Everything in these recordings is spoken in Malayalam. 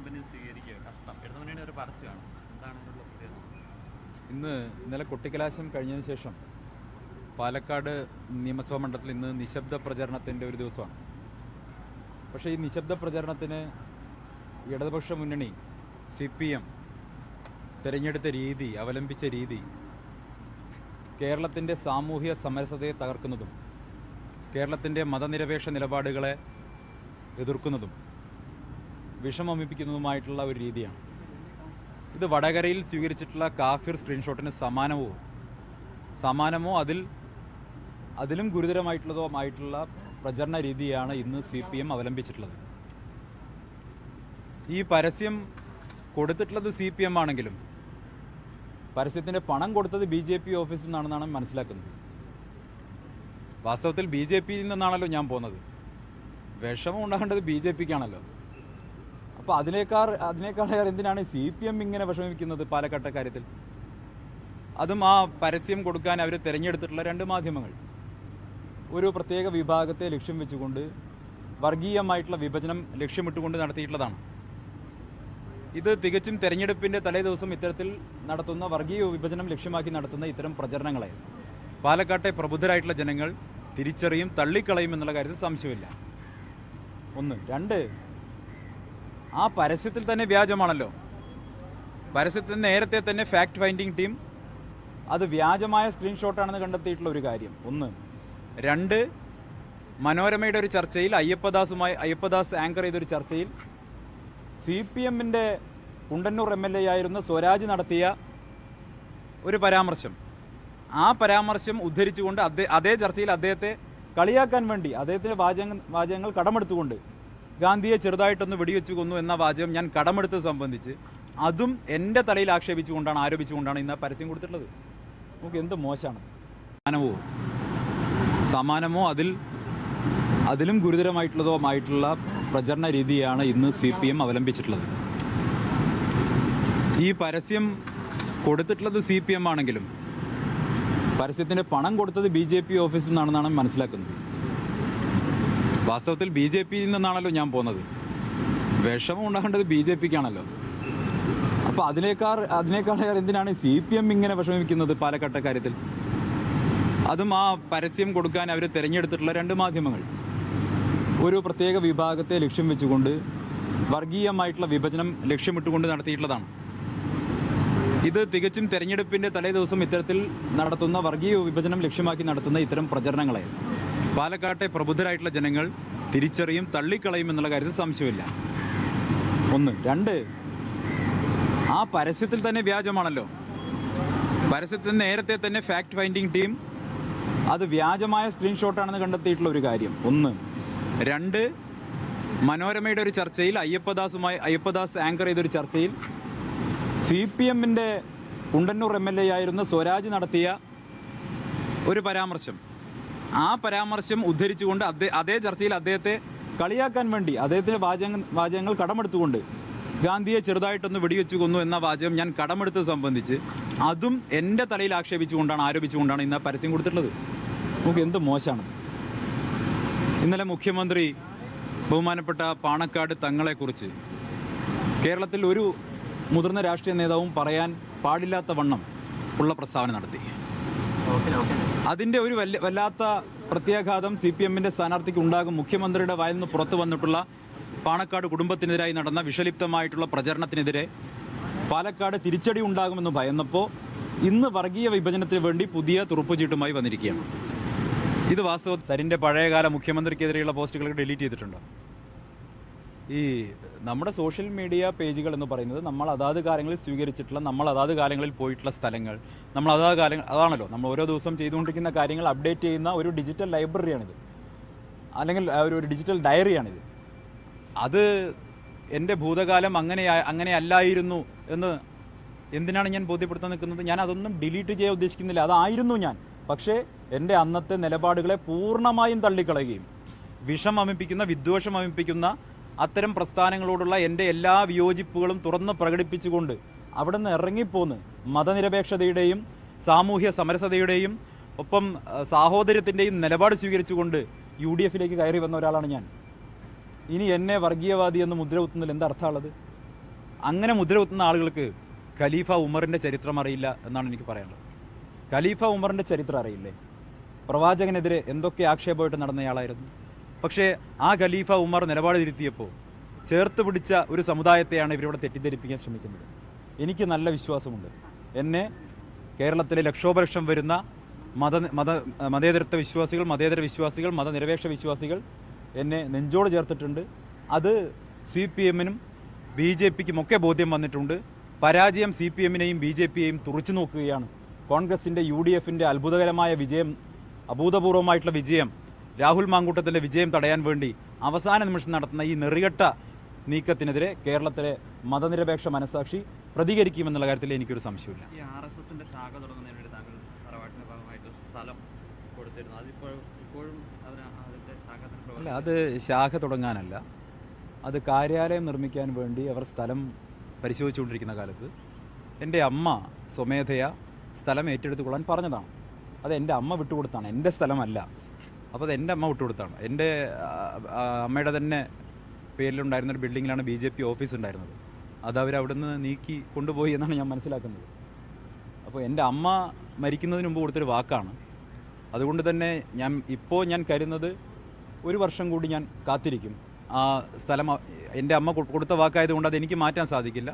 കമ്പനി സ്വീകരിക്കുക. കഷ്ടം. ഇടതുമുന്നണിയുടെ ഒരു പരസ്യമാണ്. എന്താണ് ഇതിനുള്ള ഇന്ന് ഇന്നലെ കൊട്ടിക്കലാശം കഴിഞ്ഞതിന് ശേഷം പാലക്കാട് നിയമസഭാ മണ്ഡലത്തിൽ ഇന്ന് നിശബ്ദ പ്രചരണത്തിന്റെ ഒരു ദിവസമാണ്. പക്ഷേ ഈ നിശബ്ദ പ്രചരണത്തിന് ഇടതുപക്ഷ മുന്നണി സി പി എം തിരഞ്ഞെടുത്ത രീതി അവലംബിച്ച രീതി കേരളത്തിന്റെ സാമൂഹ്യ സമരസതയെ തകർക്കുന്നതും കേരളത്തിന്റെ മതനിരപേക്ഷ നിലപാടുകളെ എതിർക്കുന്നതും വിഷമമിപ്പിക്കുന്നതുമായിട്ടുള്ള ഒരു രീതിയാണ്. ഇത് വടകരയിൽ സ്വീകരിച്ചിട്ടുള്ള കാഫിർ സ്ക്രീൻഷോട്ടിന് സമാനമോ? സമാനമോ? അതിൽ അതിലും ഗുരുതരമായിട്ടുള്ളതോ ആയിട്ടുള്ള പ്രചരണ രീതിയാണ് ഇന്ന് സി പി എം അവലംബിച്ചിട്ടുള്ളത്. ഈ പരസ്യം കൊടുത്തിട്ടുള്ളത് സി പി എം ആണെങ്കിലും പരസ്യത്തിന്റെ പണം കൊടുത്തത് ബി ജെ പി ഓഫീസിൽ നിന്നാണെന്നാണ് മനസ്സിലാക്കുന്നത്. വാസ്തവത്തിൽ ബി ജെ പിയിൽ നിന്നാണല്ലോ ഞാൻ പോകുന്നത്. വിഷമം ഉണ്ടാകേണ്ടത് ബി ജെ പിക്കാണല്ലോ. അപ്പോൾ അതിനേക്കാൾ അതിനേക്കാൾ എന്തിനാണ് സി പി എം ഇങ്ങനെ വിഷമിക്കുന്നത് പാലക്കാട്ടെ കാര്യത്തിൽ? അതും ആ പരസ്യം കൊടുക്കാൻ അവർ തിരഞ്ഞെടുത്തിട്ടുള്ള രണ്ട് മാധ്യമങ്ങൾ. ഒരു പ്രത്യേക വിഭാഗത്തെ ലക്ഷ്യം വെച്ചുകൊണ്ട് വർഗീയമായിട്ടുള്ള വിഭജനം ലക്ഷ്യമിട്ടുകൊണ്ട് നടത്തിയിട്ടുള്ളതാണ്. ഇത് തികച്ചും തെരഞ്ഞെടുപ്പിന്റെ തലേദിവസം ഇത്തരത്തിൽ നടത്തുന്ന വർഗീയ വിഭജനം ലക്ഷ്യമാക്കി നടത്തുന്ന ഇത്തരം പ്രചരണങ്ങളെ. പാലക്കാട്ടെ പ്രബുദ്ധരായിട്ടുള്ള ജനങ്ങൾ തിരിച്ചറിയും തള്ളിക്കളയും എന്നുള്ള കാര്യത്തിൽ സംശയമില്ല. ഒന്ന്. രണ്ട്. ആ പരസ്യത്തിൽ തന്നെ വ്യാജമാണല്ലോ. പരസ്യത്തിൽ നേരത്തെ തന്നെ ഫാക്ട് ഫൈൻഡിങ് ടീം അത് വ്യാജമായ സ്ക്രീൻഷോട്ടാണെന്ന് കണ്ടെത്തിയിട്ടുള്ള ഒരു കാര്യം. ഒന്ന്. രണ്ട് മനോരമയുടെ ഒരു ചർച്ചയിൽ അയ്യപ്പദാസുമായി അയ്യപ്പദാസ് ആങ്കർ ചെയ്തൊരു ചർച്ചയിൽ സി പി എമ്മിന്റെ കുണ്ടന്നൂർ എം എൽ എ ആയിരുന്ന സ്വരാജ് നടത്തിയ ഒരു പരാമർശം. ആ പരാമർശം ഉദ്ധരിച്ചുകൊണ്ട് അതേ അതേ ചർച്ചയിൽ അദ്ദേഹത്തെ കളിയാക്കാൻ വേണ്ടി അദ്ദേഹത്തിന്റെ വാചക വാചകങ്ങൾ കടമെടുത്തുകൊണ്ട് ഗാന്ധിയെ ചെറുതായിട്ടൊന്ന് വെടിവെച്ചു കൊന്നു എന്ന വാചകം ഞാൻ കടമെടുത്തത് സംബന്ധിച്ച് അതും എന്റെ തലയിൽ ആക്ഷേപിച്ചുകൊണ്ടാണ് ആരോപിച്ചുകൊണ്ടാണ് ഇന്ന് പരസ്യം കൊടുത്തിട്ടുള്ളത്. നമുക്ക് എന്ത് മോശമാണ്. സമാനമോ? സമാനമോ? അതിൽ അതിലും ഗുരുതരമായിട്ടുള്ളതോ ആയിട്ടുള്ള പ്രചരണ രീതിയാണ് ഇന്ന് സി പി എം അവലംബിച്ചിട്ടുള്ളത്. ഈ പരസ്യം കൊടുത്തിട്ടുള്ളത് സി പി എം ആണെങ്കിലും പരസ്യത്തിന്റെ പണം കൊടുത്തത് ബി ജെ പി ഓഫീസിൽ നിന്നാണെന്നാണ് മനസ്സിലാക്കുന്നത്. വാസ്തവത്തിൽ ബി ജെ പിയിൽ നിന്നാണല്ലോ ഞാൻ പോകുന്നത്. വിഷമം ഉണ്ടാകേണ്ടത് ബി ജെ പിക്കാണല്ലോ. അപ്പോൾ അതിനേക്കാൾ അതിനേക്കാളേറെ എന്തിനാണ് സി പി എം ഇങ്ങനെ വിഷമിക്കുന്നത് പാലക്കാട്ടെ കാര്യത്തിൽ? അതും ആ പരസ്യം കൊടുക്കാൻ അവർ തിരഞ്ഞെടുത്തിട്ടുള്ള രണ്ട് മാധ്യമങ്ങൾ. ഒരു പ്രത്യേക വിഭാഗത്തെ ലക്ഷ്യം വെച്ചുകൊണ്ട് വർഗീയമായിട്ടുള്ള വിഭജനം ലക്ഷ്യമിട്ടുകൊണ്ട് നടത്തിയിട്ടുള്ളതാണ്. ഇത് തികച്ചും തെരഞ്ഞെടുപ്പിന്റെ തലേ ദിവസം ഇത്തരത്തിൽ നടത്തുന്ന വർഗീയ വിഭജനം ലക്ഷ്യമാക്കി നടത്തുന്ന ഇത്തരം പ്രചരണങ്ങളെ. പാലക്കാട്ടെ പ്രബുദ്ധരായിട്ടുള്ള ജനങ്ങൾ തിരിച്ചറിയും തള്ളിക്കളയും എന്നുള്ള കാര്യത്തിൽ സംശയമില്ല. ഒന്ന്. രണ്ട്. ആ പരസ്യത്തിൽ തന്നെ വ്യാജമാണല്ലോ. പരസ്യത്തിൽ നേരത്തെ തന്നെ ഫാക്ട് ഫൈൻഡിങ് ടീം അത് വ്യാജമായ സ്ക്രീൻഷോട്ടാണെന്ന് കണ്ടെത്തിയിട്ടുള്ള ഒരു കാര്യം. ഒന്ന്. രണ്ട്. മനോരമയുടെ ഒരു ചർച്ചയിൽ അയ്യപ്പദാസുമായി അയ്യപ്പദാസ് ആങ്കർ ചെയ്തൊരു ചർച്ചയിൽ സി പി എമ്മിന്റെ കുണ്ടന്നൂർ എം എൽ എ ആയിരുന്ന സ്വരാജ് നടത്തിയ ഒരു പരാമർശം. ആ പരാമർശം ഉദ്ധരിച്ചുകൊണ്ട് അതേ ചർച്ചയിൽ അദ്ദേഹത്തെ കളിയാക്കാൻ വേണ്ടി അദ്ദേഹത്തിന്റെ വാചക വാചകങ്ങൾ കടമെടുത്തുകൊണ്ട് ഗാന്ധിയെ ചെറുതായിട്ടൊന്ന് വെടിവെച്ചു കൊന്നു എന്ന വാചകം ഞാൻ കടമെടുത്തത് സംബന്ധിച്ച് അതും എന്റെ തലയിൽ ആക്ഷേപിച്ചുകൊണ്ടാണ് ആരോപിച്ചുകൊണ്ടാണ് ഇന്ന് പരസ്യം കൊടുത്തിട്ടുള്ളത്. നമുക്ക് എന്ത് മോശമാണ്. ഇന്നലെ മുഖ്യമന്ത്രി ബഹുമാനപ്പെട്ട പാണക്കാട് തങ്ങളെക്കുറിച്ച് കേരളത്തിൽ ഒരു മുതിർന്ന രാഷ്ട്രീയ നേതാവും പറയാൻ പാടില്ലാത്ത വണ്ണം ഉള്ള പ്രസ്താവന നടത്തി. അതിന്റെ ഒരു വല്ല വല്ലാത്ത പ്രത്യാഘാതം സി പി എമ്മിന്റെ സ്ഥാനാർത്ഥിക്ക് ഉണ്ടാകും. മുഖ്യമന്ത്രിയുടെ വായിൽ നിന്ന് പുറത്തു വന്നിട്ടുള്ള പാണക്കാട് കുടുംബത്തിനെതിരായി നടന്ന വിഷലിപ്തമായിട്ടുള്ള പ്രചരണത്തിനെതിരെ പാലക്കാട് തിരിച്ചടി ഉണ്ടാകുമെന്ന് ഭയന്നപ്പോൾ ഇന്ന് വർഗീയ വിഭജനത്തിന് വേണ്ടി പുതിയ തുറുപ്പുചീട്ടുമായി വന്നിരിക്കുകയാണ്. ഇത് വാസ്തവ സരിന്റെ പഴയകാല മുഖ്യമന്ത്രിക്കെതിരെയുള്ള പോസ്റ്റുകളൊക്കെ ഡിലീറ്റ് ചെയ്തിട്ടുണ്ടോ? ഈ നമ്മുടെ സോഷ്യൽ മീഡിയ പേജുകൾ എന്ന് പറയുന്നത് നമ്മൾ അതാത് കാലങ്ങളിൽ സ്വീകരിച്ചിട്ടുള്ള നമ്മൾ അതാത് കാലങ്ങളിൽ പോയിട്ടുള്ള സ്ഥലങ്ങൾ നമ്മൾ അതാത് കാലങ്ങൾ അതാണല്ലോ നമ്മൾ ഓരോ ദിവസം ചെയ്തുകൊണ്ടിരിക്കുന്ന കാര്യങ്ങൾ അപ്ഡേറ്റ് ചെയ്യുന്ന ഒരു ഡിജിറ്റൽ ലൈബ്രറിയാണിത്. അല്ലെങ്കിൽ ഒരു ഡിജിറ്റൽ ഡയറിയാണിത് അത് എന്റെ ഭൂതകാലം അങ്ങനെ അങ്ങനെ അല്ലായിരുന്നു എന്ന് എന്തിനാണ് ഞാൻ ബോധ്യപ്പെടുത്താൻ നിൽക്കുന്നത്? ഞാൻ അതൊന്നും ഡിലീറ്റ് ചെയ്യാൻ ഉദ്ദേശിക്കുന്നില്ല. അതായിരുന്നു ഞാൻ. പക്ഷേ എന്റെ അന്നത്തെ നിലപാടുകളെ പൂർണമായും തള്ളിക്കളയുകയും വിഷം അമിപ്പിക്കുന്ന വിദ്വേഷം അമിപ്പിക്കുന്ന അത്തരം പ്രസ്ഥാനങ്ങളോടുള്ള എന്റെ എല്ലാ വിയോജിപ്പുകളും തുറന്ന് പ്രകടിപ്പിച്ചുകൊണ്ട് അവിടെ നിന്ന് ഇറങ്ങിപ്പോന്ന് മതനിരപേക്ഷതയുടെയും സാമൂഹ്യ സമരസതയുടെയും ഒപ്പം സാഹോദര്യത്തിന്റെയും നിലപാട് സ്വീകരിച്ചുകൊണ്ട് യു ഡി എഫിലേക്ക് കയറി വന്ന ഒരാളാണ് ഞാൻ. ഇനി എന്നെ വർഗീയവാദി എന്ന് മുദ്ര കുത്തുന്നതിൽ എന്താ അർത്ഥമുള്ളത്? അങ്ങനെ മുദ്ര കുത്തുന്ന ആളുകൾക്ക് ഖലീഫ ഉമറിന്റെ ചരിത്രം അറിയില്ല എന്നാണ് എനിക്ക് പറയാനുള്ളത്. ഖലീഫ ഉമറിന്റെ ചരിത്രം അറിയില്ലേ? പ്രവാചകനെതിരെ എന്തൊക്കെ ആക്ഷേപമായിട്ട് നടന്നയാളായിരുന്നു? പക്ഷേ ആ ഖലീഫ ഉമർ നിലപാട് തിരുത്തിയപ്പോൾ ചേർത്ത് പിടിച്ച ഒരു സമുദായത്തെയാണ് ഇവരിവിടെ തെറ്റിദ്ധരിപ്പിക്കാൻ ശ്രമിക്കുന്നത്. എനിക്ക് നല്ല വിശ്വാസമുണ്ട്. എന്നെ കേരളത്തിലെ ലക്ഷോപലക്ഷം വരുന്ന മത മത മതേതരത്വ വിശ്വാസികൾ മതേതര വിശ്വാസികൾ മതനിരപേക്ഷ വിശ്വാസികൾ എന്നെ നെഞ്ചോട് ചേർത്തിട്ടുണ്ട്. അത് സി പി എമ്മിനും ബി ജെ പിക്കും ഒക്കെ ബോധ്യം വന്നിട്ടുണ്ട്. പരാജയം സി പി എമ്മിനെയും ബി ജെ പിയെയും തുറച്ചു നോക്കുകയാണ്. കോൺഗ്രസിന്റെ യു ഡി എഫിന്റെ അത്ഭുതകരമായ വിജയം അഭൂതപൂർവമായിട്ടുള്ള വിജയം രാഹുൽ മാങ്കൂട്ടത്തിന്റെ വിജയം തടയാൻ വേണ്ടി അവസാന നിമിഷം നടത്തുന്ന ഈ നെറികെട്ട നീക്കത്തിനെതിരെ കേരളത്തിലെ മതനിരപേക്ഷ മനസാക്ഷി പ്രതികരിക്കുമെന്നുള്ള കാര്യത്തിൽ എനിക്കൊരു സംശയമില്ല ഈ ആർ എസ് എസിന്റെ ശാഖ തുടങ്ങുന്നതിന് വേണ്ടി താങ്കൾ തറവാട്ടിന്റെ ഭാഗമായിട്ട് സ്ഥലം കൊടുത്തിരുന്നു. അതിപ്പോൾ ഇപ്പോഴും അതിന്റെ ശാഖ അല്ല അത് ശാഖ തുടങ്ങാനല്ല. അത് കാര്യാലയം നിർമ്മിക്കാൻ വേണ്ടി അവർ സ്ഥലം പരിശോധിച്ചുകൊണ്ടിരിക്കുന്ന കാലത്ത് എന്റെ അമ്മ സ്വമേധയാ സ്ഥലം ഏറ്റെടുത്തുകൊള്ളാൻ പറഞ്ഞതാണ്. അത് എന്റെ അമ്മ വിട്ടുകൊടുത്താണ്. എന്റെ സ്ഥലമല്ല. അപ്പോൾ അത് എന്റെ അമ്മ വിട്ടുകൊടുത്താണ്. എന്റെ അമ്മയുടെ തന്നെ പേരിലുണ്ടായിരുന്ന ഒരു ബിൽഡിങ്ങിലാണ് ബി ജെ പി ഓഫീസ് ഉണ്ടായിരുന്നത്. അത് അവർ നിന്ന് നീക്കി കൊണ്ടുപോയി എന്നാണ് ഞാൻ മനസ്സിലാക്കുന്നത്. അപ്പോൾ എന്റെ അമ്മ മരിക്കുന്നതിന് മുമ്പ് കൊടുത്തൊരു വാക്കാണ്. അതുകൊണ്ട് തന്നെ ഞാൻ ഇപ്പോൾ ഞാൻ കരുതുന്നത് ഒരു വർഷം കൂടി ഞാൻ കാത്തിരിക്കും. ആ സ്ഥലം എന്റെ അമ്മ കൊടുത്ത വാക്കായതുകൊണ്ട് അത് എനിക്ക് മാറ്റാൻ സാധിക്കില്ല.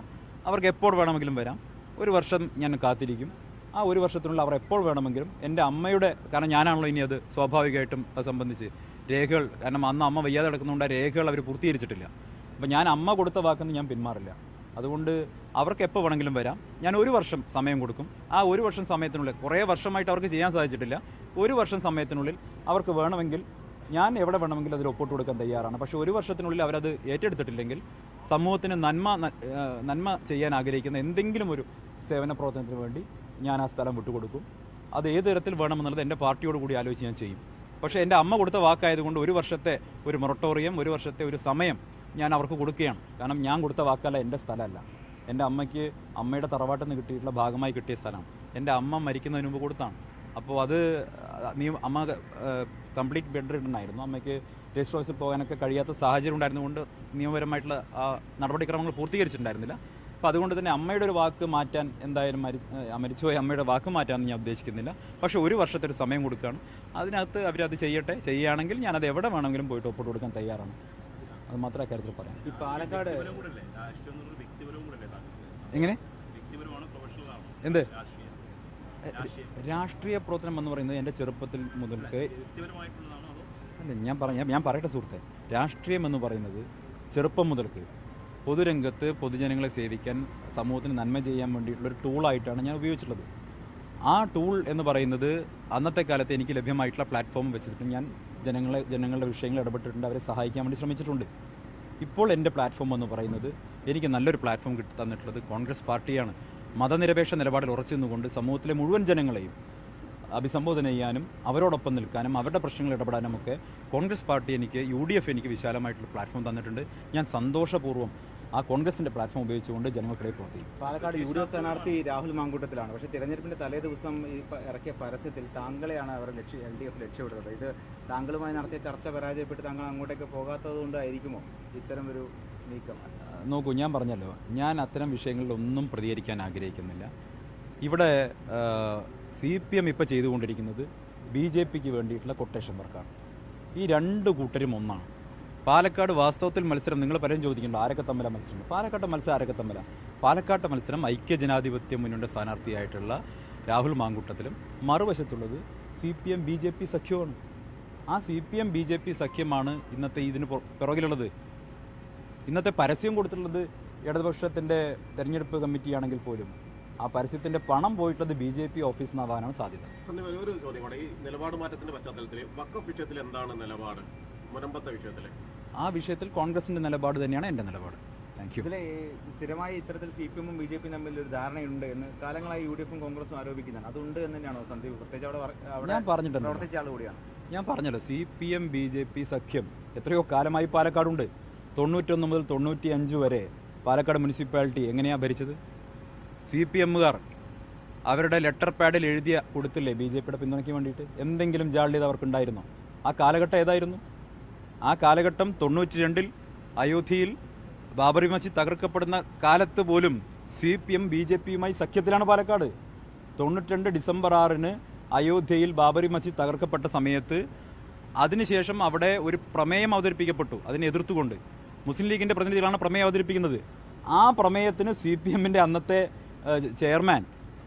അവർക്ക് എപ്പോൾ വേണമെങ്കിലും വരാം. ഒരു വർഷം ഞാൻ കാത്തിരിക്കും. ആ ഒരു വർഷത്തിനുള്ളിൽ അവർ എപ്പോൾ വേണമെങ്കിലും എന്റെ അമ്മയുടെ കാരണം ഞാനാണല്ലോ ഇനി അത് സ്വാഭാവികമായിട്ടും അത് സംബന്ധിച്ച് രേഖകൾ കാരണം അന്ന് അമ്മ വയ്യാതെ കിടക്കുന്നതുകൊണ്ട് ആ രേഖകൾ അവർ പൂർത്തീകരിച്ചിട്ടില്ല. അപ്പോൾ ഞാൻ അമ്മ കൊടുത്ത വാക്കെന്ന് ഞാൻ പിന്മാറില്ല. അതുകൊണ്ട് അവർക്ക് എപ്പോൾ വേണമെങ്കിലും വരാം. ഞാൻ ഒരു വർഷം സമയം കൊടുക്കും. ആ ഒരു വർഷം സമയത്തിനുള്ളിൽ കുറേ വർഷമായിട്ട് അവർക്ക് ചെയ്യാൻ സാധിച്ചിട്ടില്ല. ഒരു വർഷം സമയത്തിനുള്ളിൽ അവർക്ക് വേണമെങ്കിൽ ഞാൻ എവിടെ വേണമെങ്കിലും അതിൽ ഒപ്പിട്ട് കൊടുക്കാൻ തയ്യാറാണ്. പക്ഷേ ഒരു വർഷത്തിനുള്ളിൽ അവരത് ഏറ്റെടുത്തിട്ടില്ലെങ്കിൽ സമൂഹത്തിന് നന്മ നന്മ ചെയ്യാൻ ആഗ്രഹിക്കുന്ന എന്തെങ്കിലും ഒരു സേവന പ്രവർത്തനത്തിന് വേണ്ടി ഞാൻ ആ സ്ഥലം വിട്ടുകൊടുക്കും. അത് ഏത് തരത്തിൽ വേണമെന്നുള്ളത് എന്റെ പാർട്ടിയോട് കൂടി ആലോചിച്ച് ഞാൻ ചെയ്യും. പക്ഷേ എന്റെ അമ്മ കൊടുത്ത വാക്കായതുകൊണ്ട് ഒരു വർഷത്തെ ഒരു മൊറട്ടോറിയം ഒരു വർഷത്തെ ഒരു സമയം ഞാൻ അവർക്ക് കൊടുക്കുകയാണ്. കാരണം ഞാൻ കൊടുത്ത വാക്കല്ല എന്റെ സ്ഥലമല്ല. എന്റെ അമ്മയ്ക്ക് അമ്മയുടെ തറവാട്ടിൽ നിന്ന് കിട്ടിയിട്ടുള്ള ഭാഗമായി കിട്ടിയ സ്ഥലമാണ്. എന്റെ അമ്മ മരിക്കുന്നതിന് മുമ്പ് കൊടുത്താണ്. അപ്പോൾ അത് നീ അമ്മ കംപ്ലീറ്റ് ബെഡ് റിട്ടൺ ആയിരുന്നു. അമ്മയ്ക്ക് രജിസ്റ്റർ ഓഫീസിൽ പോകാനൊക്കെ കഴിയാത്ത സാഹചര്യം ഉണ്ടായിരുന്നുകൊണ്ട് നിയമപരമായിട്ടുള്ള നടപടിക്രമങ്ങൾ പൂർത്തീകരിച്ചിട്ടുണ്ടായിരുന്നില്ല. അപ്പോൾ അതുകൊണ്ട് തന്നെ അമ്മയുടെ ഒരു വാക്ക് മാറ്റാൻ എന്തായാലും മരി മരിച്ചുപോയി അമ്മയുടെ വാക്ക് മാറ്റാമെന്ന് ഞാൻ ഉദ്ദേശിക്കുന്നില്ല. പക്ഷേ ഒരു വർഷത്തെ ഒരു സമയം കൊടുക്കുകയാണ്. അതിനകത്ത് അവരത് ചെയ്യട്ടെ ചെയ്യുകയാണെങ്കിൽ ഞാനത് എവിടെ വേണമെങ്കിലും പോയിട്ട് ഒപ്പിട്ട് കൊടുക്കാൻ തയ്യാറാണ്. അത് മാത്രമേ അക്കാര്യത്തിൽ പറയാം ഈ പാലക്കാട്? എങ്ങനെ? എന്ത്? രാഷ്ട്രീയം. പ്രവർത്തനം എന്ന് പറയുന്നത് എന്റെ ചെറുപ്പത്തിൽ മുതൽക്ക് വ്യക്തിപരമായിട്ടുള്ളതാണോ അല്ല ഞാൻ പറഞ്ഞ ഞാൻ പറയട്ടെ സുഹൃത്തെ. രാഷ്ട്രീയം എന്ന് പറയുന്നത് ചെറുപ്പം മുതൽക്ക് പൊതുരംഗത്ത് പൊതുജനങ്ങളെ സേവിക്കാൻ സമൂഹത്തിന് നന്മ ചെയ്യാൻ വേണ്ടിയിട്ടുള്ള ഒരു ടൂളായിട്ടാണ് ഞാൻ ഉപയോഗിച്ചിട്ടുള്ളത്. ആ ടൂൾ എന്ന് പറയുന്നത് അന്നത്തെ കാലത്ത് എനിക്ക് ലഭ്യമായിട്ടുള്ള പ്ലാറ്റ്ഫോം വെച്ചിട്ട് ഞാൻ ജനങ്ങളെ ജനങ്ങളുടെ വിഷയങ്ങൾ ഇടപെട്ടിട്ടുണ്ട്. അവരെ സഹായിക്കാൻ വേണ്ടി ശ്രമിച്ചിട്ടുണ്ട്. ഇപ്പോൾ എന്റെ പ്ലാറ്റ്ഫോം എന്ന് പറയുന്നത് എനിക്ക് നല്ലൊരു പ്ലാറ്റ്ഫോം കിട്ടി തന്നിട്ടുള്ളത് കോൺഗ്രസ് പാർട്ടിയാണ്. മതനിരപേക്ഷ നിലപാടിൽ ഉറച്ചു നിന്നുകൊണ്ട് സമൂഹത്തിലെ മുഴുവൻ ജനങ്ങളെയും അഭിസംബോധന ചെയ്യാനും അവരോടൊപ്പം നിൽക്കാനും അവരുടെ പ്രശ്നങ്ങൾ ഇടപെടാനും ഒക്കെ കോൺഗ്രസ് പാർട്ടി എനിക്ക് യു ഡി എഫ് എനിക്ക് വിശാലമായിട്ടുള്ള പ്ലാറ്റ്ഫോം തന്നിട്ടുണ്ട്. ഞാൻ സന്തോഷപൂർവം ആ കോൺഗ്രസിന്റെ പ്ലാറ്റ്ഫോം ഉപയോഗിച്ചുകൊണ്ട് ജനങ്ങൾക്കിടയിൽ പ്രവർത്തിക്കും. പാലക്കാട് യു ഡി എഫ് സ്ഥാനാർത്ഥി രാഹുൽ മാങ്കൂട്ടത്തിലാണ്. പക്ഷേ തിരഞ്ഞെടുപ്പിന്റെ തലേ ദിവസം ഈ ഇറക്കിയ പരസ്യത്തിൽ താങ്കളെയാണ് അവർ ലക്ഷ്യം എൽ ഡി എഫ് ലക്ഷ്യമിടുന്നത്. ഇത് താങ്കളുമായി നടത്തിയ ചർച്ച പരാജയപ്പെട്ട് താങ്കൾ അങ്ങോട്ടേക്ക് പോകാത്തത് കൊണ്ടായിരിക്കുമോ ഇത്തരം ഒരു നീക്കം? നോക്കൂ ഞാൻ പറഞ്ഞല്ലോ. ഞാൻ അത്തരം വിഷയങ്ങളിലൊന്നും പ്രതികരിക്കാൻ ആഗ്രഹിക്കുന്നില്ല. ഇവിടെ സി പി എം ഇപ്പോൾ ചെയ്തുകൊണ്ടിരിക്കുന്നത് ബി ജെ പിക്ക് വേണ്ടിയിട്ടുള്ള കൊട്ടേഷൻ വർക്കാണ് ഈ രണ്ട് കൂട്ടരും ഒന്നാണ്. പാലക്കാട് വാസ്തവത്തിൽ മത്സരം നിങ്ങൾ പലരും ചോദിക്കുന്നുണ്ട്. ആരൊക്കെ തമ്മിലാണ് മത്സരം? പാലക്കാട്ടെ മത്സരം ആരൊക്കെ തമ്മിലാണ് പാലക്കാട്ടെ മത്സരം ഐക്യ ജനാധിപത്യ മുന്നണിയുടെ സ്ഥാനാർത്ഥിയായിട്ടുള്ള രാഹുൽ മാങ്കുട്ടത്തിലും മറുവശത്തുള്ളത് C P M B J P സഖ്യമാണ്. ആ C P M B J P സഖ്യമാണ് ഇന്നത്തെ ഇതിന് പുറ- പിറകിലുള്ളത്. ഇന്നത്തെ പരസ്യം കൊടുത്തിട്ടുള്ളത് ഇടതുപക്ഷത്തിന്റെ തെരഞ്ഞെടുപ്പ് കമ്മിറ്റിയാണെങ്കിൽ പോലും. ആ പരസ്യത്തിന്റെ പണം പോയിട്ടുള്ളത് ബി ജെ പി ഓഫീസ് നിന്നാവാനാണ് സാധ്യത. ഒരു ചോദ്യം ഈ നിലപാട് മാറ്റത്തിന്റെ പശ്ചാത്തലത്തിൽ വക്കഫ് വിഷയത്തിൽ എന്താണ് നിലപാട്? മുനമ്പത്തെ വിഷയത്തിൽ. ആ വിഷയത്തിൽ കോൺഗ്രസിന്റെ നിലപാട് തന്നെയാണ് എന്റെ നിലപാട്. താങ്ക് യു ഇതിലെ സ്ഥിരമായി ഇത്തരത്തിൽ സി പി എമ്മും ബി ജെ പിയും തമ്മിൽ ഒരു ധാരണയുണ്ട് എന്ന് കാലങ്ങളായി യു ഡി എഫും കോൺഗ്രസും ആരോപിക്കുന്നതാണ് അതുണ്ട് എന്ന് തന്നെയാണോ സന്ദീപ്? പ്രത്യേകിച്ച് അവിടെ അവിടെ ഞാൻ പറഞ്ഞിട്ടുണ്ട്. പ്രവർത്തിച്ച ആൾ കൂടിയാണ്. ഞാൻ പറഞ്ഞല്ലോ C P M B J P സഖ്യം എത്രയോ കാലമായി പാലക്കാടുണ്ട്. തൊണ്ണൂറ്റൊന്ന് മുതൽ തൊണ്ണൂറ്റി അഞ്ച് വരെ പാലക്കാട് മുനിസിപ്പാലിറ്റി എങ്ങനെയാണ് ഭരിച്ചത്? സി പി എമ്മുകാർ അവരുടെ ലെറ്റർ പാഡിൽ എഴുതിയ കൊടുത്തില്ലേ ബി ജെ പിയുടെ പിന്തുണയ്ക്ക് വേണ്ടിയിട്ട്? എന്തെങ്കിലും ജാള്യത അവർക്കുണ്ടായിരുന്നോ? ആ കാലഘട്ടം ഏതായിരുന്നു? ആ കാലഘട്ടം തൊണ്ണൂറ്റി രണ്ടിൽ അയോധ്യയിൽ ബാബറി മസ്ജിദ് തകർക്കപ്പെടുന്ന കാലത്ത് പോലും C P M B J പിയുമായി സഖ്യത്തിലാണ് പാലക്കാട്. തൊണ്ണൂറ്റിരണ്ട് ഡിസംബർ ആറിന് അയോധ്യയിൽ ബാബറി മസ്ജിദ് തകർക്കപ്പെട്ട സമയത്ത് അതിനുശേഷം അവിടെ ഒരു പ്രമേയം അവതരിപ്പിക്കപ്പെട്ടു അതിനെ എതിർത്തുകൊണ്ട്. മുസ്ലിം ലീഗിന്റെ പ്രതിനിധികളാണ് പ്രമേയം അവതരിപ്പിക്കുന്നത്. ആ പ്രമേയത്തിന് സി പി എമ്മിന്റെ അന്നത്തെ ചെയർമാൻ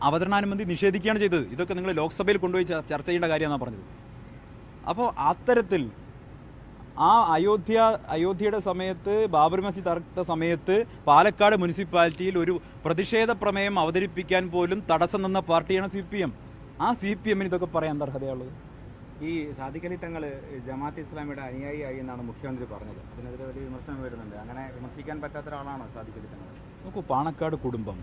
അവതരണാനുമതി നിഷേധിക്കുകയാണ് ചെയ്തത്. ഇതൊക്കെ നിങ്ങൾ ലോക്സഭയിൽ കൊണ്ടുപോയി ചർച്ച ചെയ്യേണ്ട കാര്യമാണെന്നാണ് പറഞ്ഞത്. അപ്പോൾ അത്തരത്തിൽ ആ അയോധ്യ അയോധ്യയുടെ സമയത്ത് ബാബറി മസ്ജിദ് തകർത്ത സമയത്ത് പാലക്കാട് മുനിസിപ്പാലിറ്റിയിൽ ഒരു പ്രതിഷേധ പ്രമേയം അവതരിപ്പിക്കാൻ പോലും തടസ്സം നിന്ന പാർട്ടിയാണ് സി പി എം. ആ സി പി എമ്മിന് ഇതൊക്കെ പറയാൻ അർഹതയുള്ളത്? ഈ സാദിഖലി തങ്ങൾ ജമാഅത്ത് ഇസ്ലാമിയുടെ അനുയായിയായി എന്നാണ് മുഖ്യമന്ത്രി പറഞ്ഞത്. അതിനെതിരെ വലിയ വിമർശനം വരുന്നുണ്ട്. അങ്ങനെ വിമർശിക്കാൻ പറ്റാത്ത ഒരാളാണോ സാദിഖലി തങ്ങൾ നോക്കൂ പാണക്കാട് കുടുംബം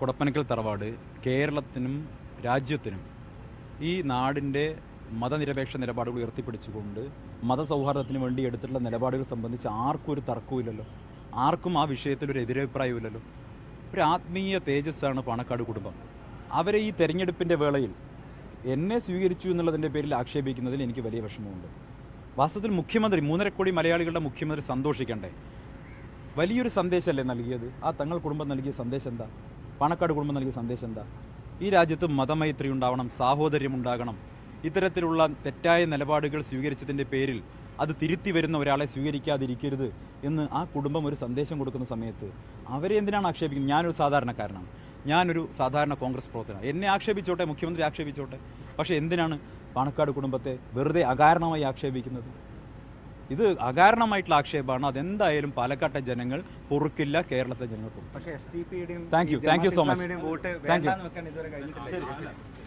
കുടപ്പനക്കൽ തറവാട് കേരളത്തിനും രാജ്യത്തിനും ഈ നാടിന്റെ മതനിരപേക്ഷ നിലപാടുകൾ ഉയർത്തിപ്പിടിച്ചുകൊണ്ട് മതസൗഹാർദ്ദത്തിന് വേണ്ടി എടുത്തിട്ടുള്ള നിലപാടുകൾ സംബന്ധിച്ച് ആർക്കും ഒരു തർക്കവുമില്ലല്ലോ. ആർക്കും ആ വിഷയത്തിൽ ഒരു എതിരഭിപ്രായമില്ലല്ലോ ഒരു ആത്മീയ തേജസ്സാണ് പാണക്കാട് കുടുംബം. അവരെ ഈ തെരഞ്ഞെടുപ്പിന്റെ വേളയിൽ എന്നെ സ്വീകരിച്ചു എന്നുള്ളതിന്റെ പേരിൽ ആക്ഷേപിക്കുന്നതിൽ എനിക്ക് വലിയ വിഷമമുണ്ട്. വാസ്തവത്തിൽ മുഖ്യമന്ത്രി മൂന്നര കോടി മലയാളികളുടെ മുഖ്യമന്ത്രി സന്തോഷിക്കണ്ടേ? വലിയൊരു സന്ദേശമല്ലേ നൽകിയത്? ആ തങ്ങൾ കുടുംബം നൽകിയ സന്ദേശം എന്താ? പാണക്കാട് കുടുംബം നൽകിയ സന്ദേശം എന്താ? ഈ രാജ്യത്ത് മതമൈത്രി ഉണ്ടാവണം സാഹോദര്യം ഉണ്ടാകണം ഇത്തരത്തിലുള്ള തെറ്റായ നിലപാടുകൾ സ്വീകരിച്ചതിന്റെ പേരിൽ അത് തിരുത്തി വരുന്ന ഒരാളെ സ്വീകരിക്കാതിരിക്കരുത് എന്ന് ആ കുടുംബം ഒരു സന്ദേശം കൊടുക്കുന്ന സമയത്ത് അവരെ എന്തിനാണ് ആക്ഷേപിക്കുന്നത്? ഞാനൊരു സാധാരണക്കാരനാണ്. ഞാനൊരു സാധാരണ കോൺഗ്രസ് പ്രവർത്തകനാണ്. എന്നെ ആക്ഷേപിച്ചോട്ടെ? മുഖ്യമന്ത്രി ആക്ഷേപിച്ചോട്ടെ? പക്ഷേ എന്തിനാണ് പാണക്കാട് കുടുംബത്തെ വെറുതെ അകാരണമായി ആക്ഷേപിക്കുന്നത്? ഇത് അകാരണമായിട്ടുള്ള ആക്ഷേപമാണ്. അതെന്തായാലും പാലക്കാട്ടെ ജനങ്ങൾ പൊറുക്കില്ല കേരളത്തിലെ ജനങ്ങൾ thank you thank you so much thank Thank